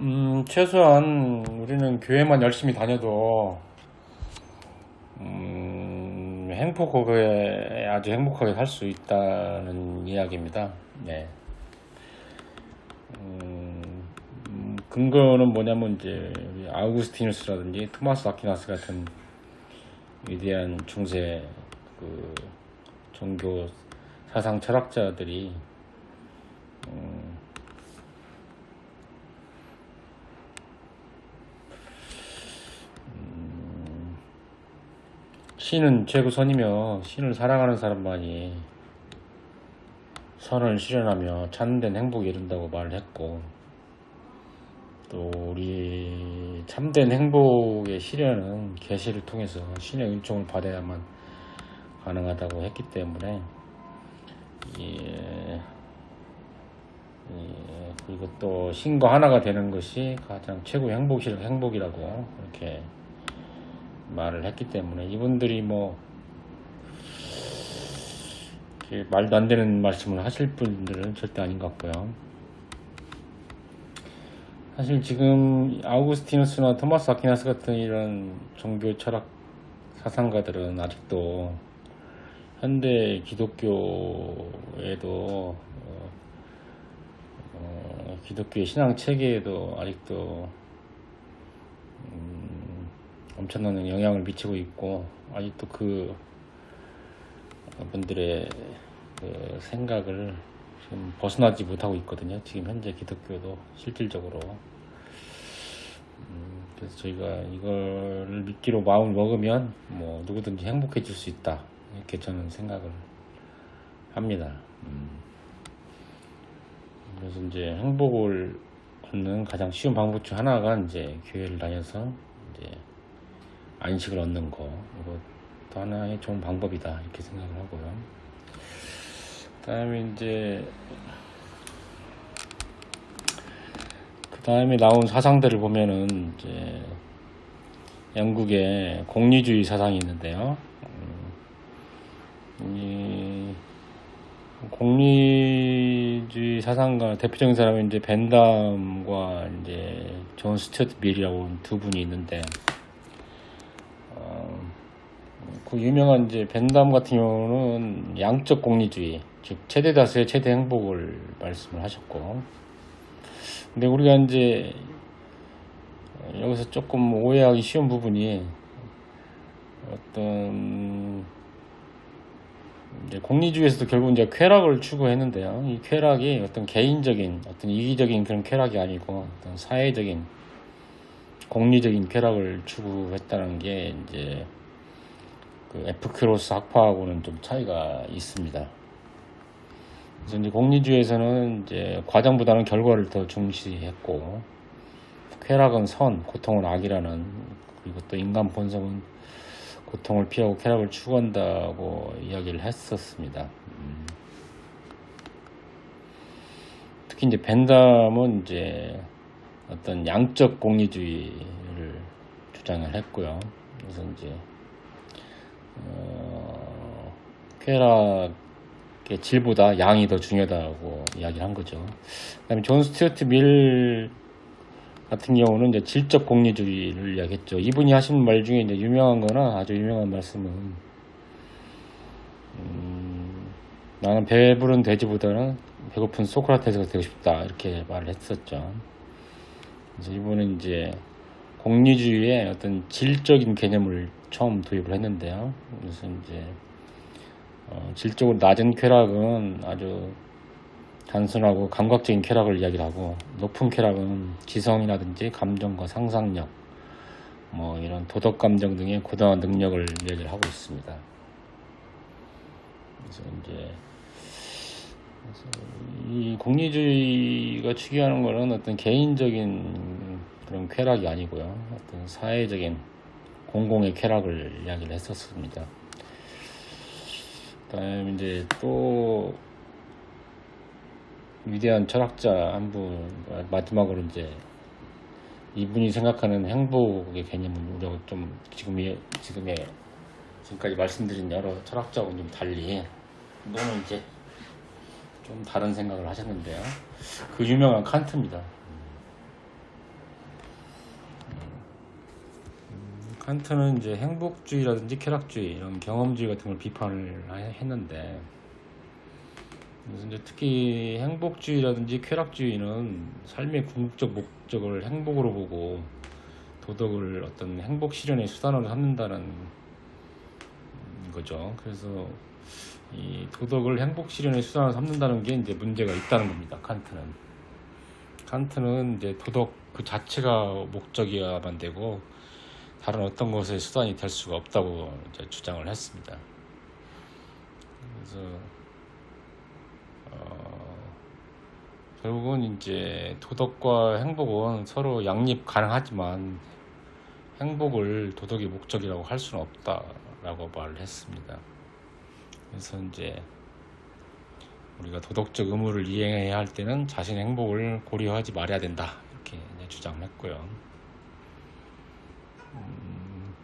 음, 최소한 우리는 교회만 열심히 다녀도 음, 행복하게 아주 행복하게 살 수 있다는 이야기입니다. 네. 음, 음, 근거는 뭐냐면 이제 아우구스티누스라든지 토마스 아퀴나스 같은 위대한 중세 그 종교 사상 철학자들이 음, 신은 최고선이며 신을 사랑하는 사람만이 선을 실현하며 참된 행복에 이른다고 말을 했고 또 우리 참된 행복의 실현은 계시를 통해서 신의 은총을 받아야만 가능하다고 했기 때문에 예, 예, 그리고 또 신과 하나가 되는 것이 가장 최고의 행복이, 행복이라고 이렇게 말을 했기 때문에 이분들이 뭐 말도 안 되는 말씀을 하실 분들은 절대 아닌 것 같고요. 사실 지금 아우구스티누스나 토마스 아퀴나스 같은 이런 종교 철학 사상가들은 아직도 현대 기독교에도 어, 어, 기독교의 신앙 체계에도 아직도 음, 엄청난 영향을 미치고 있고 아직도 그 분들의 그 생각을 지금 벗어나지 못하고 있거든요. 지금 현재 기독교도 실질적으로 음, 그래서 저희가 이걸 믿기로 마음을 먹으면 뭐 누구든지 행복해질 수 있다 이렇게 저는 생각을 합니다. 음. 그래서 이제 행복을 얻는 가장 쉬운 방법 중 하나가 이제 교회를 다녀서 이제 안식을 얻는 거 이것도 하나의 좋은 방법이다 이렇게 생각을 하고요. 그다음에 이제 그 다음에 나온 사상들을 보면은 이제 영국의 공리주의 사상이 있는데요. 음, 이 공리주의 사상가 대표적인 사람은 이제 벤담과 이제 존 스튜어트 밀이라고 두 분이 있는데 어, 그 유명한 이제 벤담 같은 경우는 양적 공리주의 즉 최대 다수의 최대 행복을 말씀을 하셨고 근데 우리가 이제 여기서 조금 오해하기 쉬운 부분이 어떤 이제 공리주의에서도 결국 이제 쾌락을 추구했는데요. 이 쾌락이 어떤 개인적인 어떤 이기적인 그런 쾌락이 아니고 어떤 사회적인 공리적인 쾌락을 추구했다는 게 이제 그 에프크로스 학파하고는 좀 차이가 있습니다. 그래서 이제 공리주의에서는 이제 과정보다는 결과를 더 중시했고 쾌락은 선, 고통은 악이라는 그리고 또 인간 본성은 고통을 피하고 쾌락을 추구한다고 이야기를 했었습니다. 음. 특히 이제 벤담은 이제 어떤 양적 공리주의를 주장을 했고요. 그래서 이제 어, 쾌락의 질보다 양이 더 중요하다고 이야기를 한 거죠. 그다음에 존 스튜어트 밀 같은 경우는 이제 질적 공리주의를 이야기했죠. 이분이 하신 말 중에 이제 유명한 거나 아주 유명한 말씀은 음, 나는 배부른 돼지보다는 배고픈 소크라테스가 되고 싶다 이렇게 말을 했었죠. 그래서 이분은 이제 공리주의의 어떤 질적인 개념을 처음 도입을 했는데요. 그래서 이제 어, 질적으로 낮은 쾌락은 아주 단순하고 감각적인 쾌락을 이야기를 하고 높은 쾌락은 지성이라든지 감정과 상상력 뭐 이런 도덕 감정 등의 고도한 능력을 이야기를 하고 있습니다. 그래서 이제 그래서 이 공리주의가 추구하는 것은 어떤 개인적인 그런 쾌락이 아니고요. 어떤 사회적인 공공의 쾌락을 이야기를 했었습니다. 그다음에 이제 또 위대한 철학자 한 분 마지막으로 이제 이분이 생각하는 행복의 개념은 우리가 좀 지금의 지금의 지금까지 말씀드린 여러 철학자하고는 좀 달리 너는 이제 좀 다른 생각을 하셨는데요. 그 유명한 칸트입니다. 칸트는 이제 행복주의라든지 쾌락주의 이런 경험주의 같은 걸 비판을 하- 했는데 그래서 이제 특히 행복주의라든지 쾌락주의는 삶의 궁극적 목적을 행복으로 보고 도덕을 어떤 행복 실현의 수단으로 삼는다는 거죠. 그래서 이 도덕을 행복 실현의 수단으로 삼는다는 게 이제 문제가 있다는 겁니다. 칸트는. 칸트는 이제 도덕 그 자체가 목적이어야만 되고 다른 어떤 것의 수단이 될 수가 없다고 주장을 했습니다. 그래서 어, 결국은 이제 도덕과 행복은 서로 양립 가능하지만 행복을 도덕의 목적이라고 할 수는 없다라고 말을 했습니다. 그래서 이제 우리가 도덕적 의무를 이행해야 할 때는 자신의 행복을 고려하지 말아야 된다 이렇게 주장을 했고요. 음,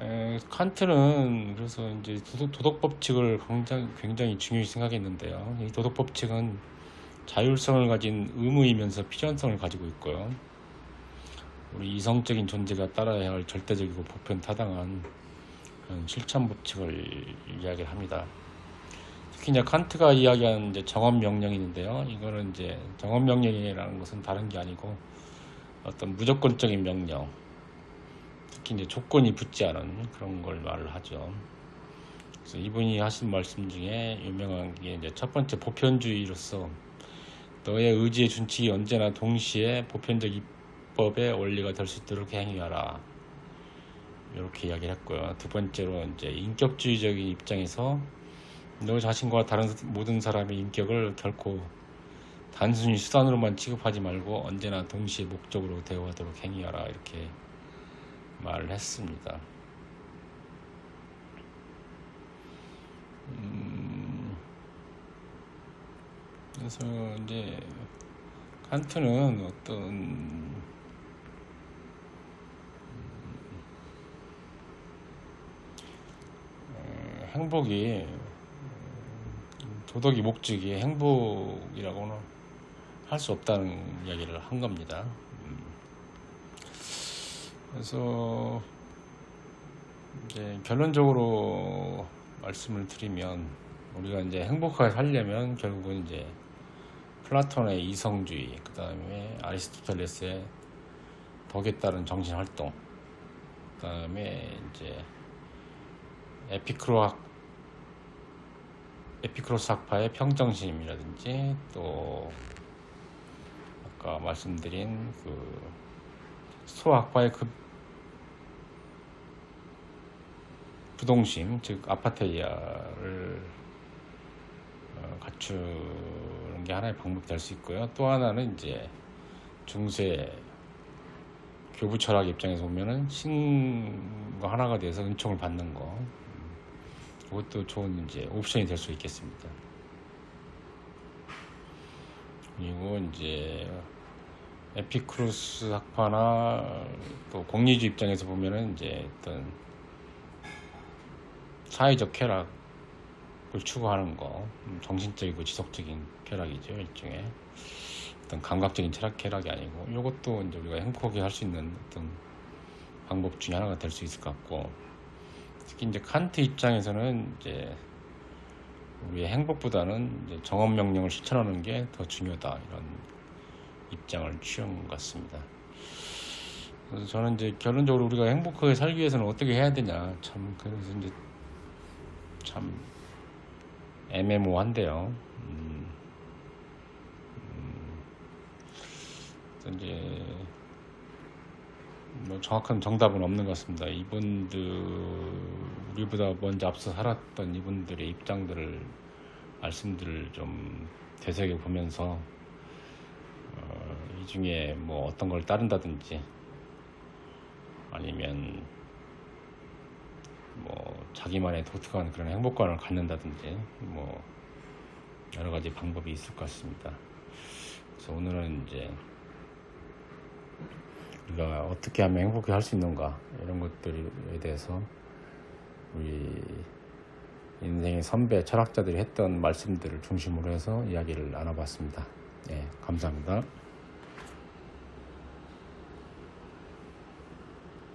에, 칸트는 그래서 이제 도덕, 도덕 법칙을 굉장히, 굉장히 중요히 생각했는데요. 이 도덕 법칙은 자율성을 가진 의무이면서 필연성을 가지고 있고요. 우리 이성적인 존재가 따라야 할 절대적이고 보편 타당한 그런 실천 법칙을 이야기를 합니다. 특히 이제 칸트가 이야기하는 이제 정업 명령이 있는데요. 이거는 이제 정업 명령이라는 것은 다른 게 아니고 어떤 무조건적인 명령, 특히 이제 조건이 붙지 않은 그런 걸 말을 하죠. 그래서 이분이 하신 말씀 중에 유명한 게 이제 첫 번째 보편주의로서 너의 의지의 준칙이 언제나 동시에 보편적 입법의 원리가 될 수 있도록 행위하라. 이렇게 이야기를 했고요. 두 번째로 이제 인격주의적인 입장에서 너 자신과 다른 모든 사람의 인격을 결코 단순히 수단으로만 취급하지 말고 언제나 동시에 목적으로 대우하도록 행위하라 이렇게 말을 했습니다. 음, 그래서 이제 칸트는 어떤 어, 행복이 음, 도덕이 목적이 행복이라고는 할 수 없다는 이야기를 한 겁니다. 음. 그래서 이제 결론적으로 말씀을 드리면 우리가 이제 행복하게 살려면 결국은 이제 플라톤의 이성주의, 그 다음에 아리스토텔레스의 덕에 따른 정신 활동, 그 다음에 이제 에피크로 학 에피크로스 학파의 평정심이라든지 또 아까 말씀드린 그 스토아 학파의 그 부동심 즉 아파테이아를 어, 갖추는 게 하나의 방법이 될 수 있고요. 또 하나는 이제 중세 교부 철학 입장에서 보면은 신과 하나가 돼서 은총을 받는 거 그것도 좋은 이제 옵션이 될 수 있겠습니다. 그리고 이제 에피크루스 학파나 또 공리주 입장에서 보면은 이제 어떤 사회적 쾌락을 추구하는 거, 음, 정신적이고 지속적인 쾌락이죠 일종의 어떤 감각적인 철학 쾌락이 아니고 이것도 이제 우리가 행복하게 할 수 있는 어떤 방법 중에 하나가 될 수 있을 것 같고 특히 이제 칸트 입장에서는 이제 우리의 행복보다는 정업 명령을 실천하는 게 더 중요하다 이런 입장을 취한 것 같습니다. 그래서 저는 이제 결론적으로 우리가 행복하게 살기 위해서는 어떻게 해야 되냐 참 그래서 이제 참 애매모호한데요. 음, 음, 이제 뭐 정확한 정답은 없는 것 같습니다. 이분들 우리보다 먼저 앞서 살았던 이분들의 입장들을 말씀들을 좀 되새겨 보면서 어, 이 중에 뭐 어떤 걸 따른다든지 아니면 뭐 자기만의 독특한 그런 행복감을 갖는다든지 뭐 여러 가지 방법이 있을 것 같습니다. 그래서 오늘은 이제 우리가 어떻게 하면 행복해 할 수 있는가 이런 것들에 대해서 우리 인생의 선배 철학자들이 했던 말씀들을 중심으로 해서 이야기를 나눠봤습니다. 네, 감사합니다.